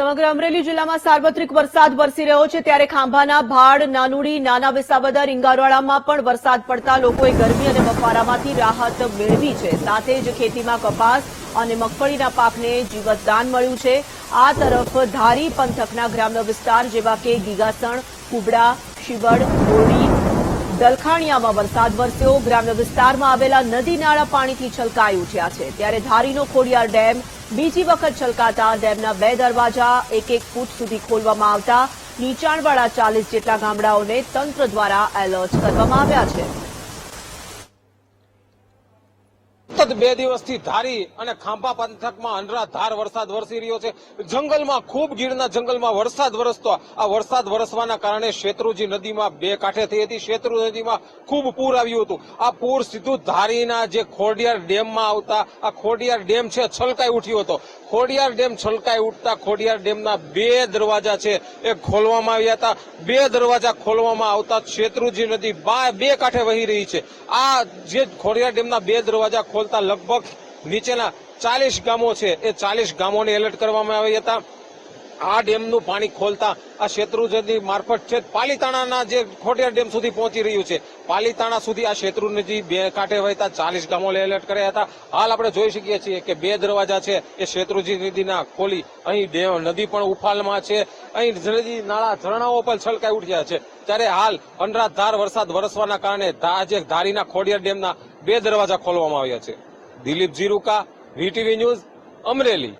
સમગ્ર અમરેલી જિલ્લામાં સાર્વત્રિક વરસાદ વરસી રહ્યો છે. ત્યારે ખાંભાના ભાડ, નાનુડી, નાના વિસાવદર ઇંગારવાડામાં પણ વરસાદ પડતા લોકોએ ગરમી અને બફારામાંથી રાહત મેળવી છે. સાથે જ ખેતીમાં કપાસ અને મગફળીના પાકને જીવતદાન મળ્યું છે. આ તરફ ધારી પંથકના ગ્રામ્ય વિસ્તાર જેવા કે ગીગાસણ, કુબડા, શિવડ બોરડી દલખાણિયામાં વરસાદ વરસ્યો. ગ્રામ્ય વિસ્તારમાં આવેલા નદી નાળા પાણીથી છલકાઈ ઉઠ્યા છે. ત્યારે ધારીનો ખોડિયાર ડેમ બીજી વખત છલકાતા ડેમના બે દરવાજા એક એક ફૂટ સુધી ખોલવામાં આવતા. નીચાણવાળા ચાલીસ જેટલા ગામડાઓને તંત્ર દ્વારા એલર્ટ કરવામાં આવ્યા છે. સતત બે દિવસથી ધારી અને ખાંભા પંથકમાં અનરાધાર વરસાદ વરસી રહ્યો છે. જંગલમાં ખૂબ ગીરના જંગલમાં વરસાદ વરસતો. આ વરસાદ વરસવાના કારણે શેત્રુજી નદીમાં બે કાંઠે થઈ હતી. શેત્રુ નદીમાં ખૂબ પૂર આવ્યું હતું. આ પૂર સીધું ધારીના જે ખોડિયાર ડેમમાં આવતા, આ ખોડિયાર ડેમ છે, છલકાઈ ઉઠ્યો હતો. ખોડિયાર ડેમ છલકાઈ ઉઠતા ખોડિયાર ડેમના બે દરવાજા છે, એ ખોલવામાં આવ્યા હતા. બે દરવાજા ખોલવામાં આવતા શેત્રુજી નદી બા- કાંઠે વહી રહી છે. આ જે ખોડિયાર ડેમના બે દરવાજા ખોલતા લગભગ નીચેના ચાલીસ ગામો છે. એ ચાલીસ ગામોને એલર્ટ કરવામાં આવ્યા હતા. આ ડેમનું પાણી ખોલતા આ શેત્રુજી મારફત છે. પાલીતાણાના જે ખોટિયા ડેમ સુધી પહોંચી રહ્યું છે. પાલીતાણા સુધી આ શેત્રુ નદી બે કાંઠે વહેતા ચાલીસ ગામોને એલર્ટ કર્યા હતા. હાલ આપણે જોઈ શકીએ છીએ કે બે દરવાજા છે એ શેત્રુજી નદીના ખોલી. અહીં નદી પણ ઉફાલમાં છે. અહીં નદી નાળા ઝરણાઓ પણ છલકાઈ ઉઠ્યા છે. ત્યારે હાલ અનરાધાર વરસાદ વરસવાના કારણે આજે ધારીના ખોડિયાર ડેમના બે દરવાજા ખોલવામાં આવ્યા છે. Dilip Jiruka, VTV news, Amreli.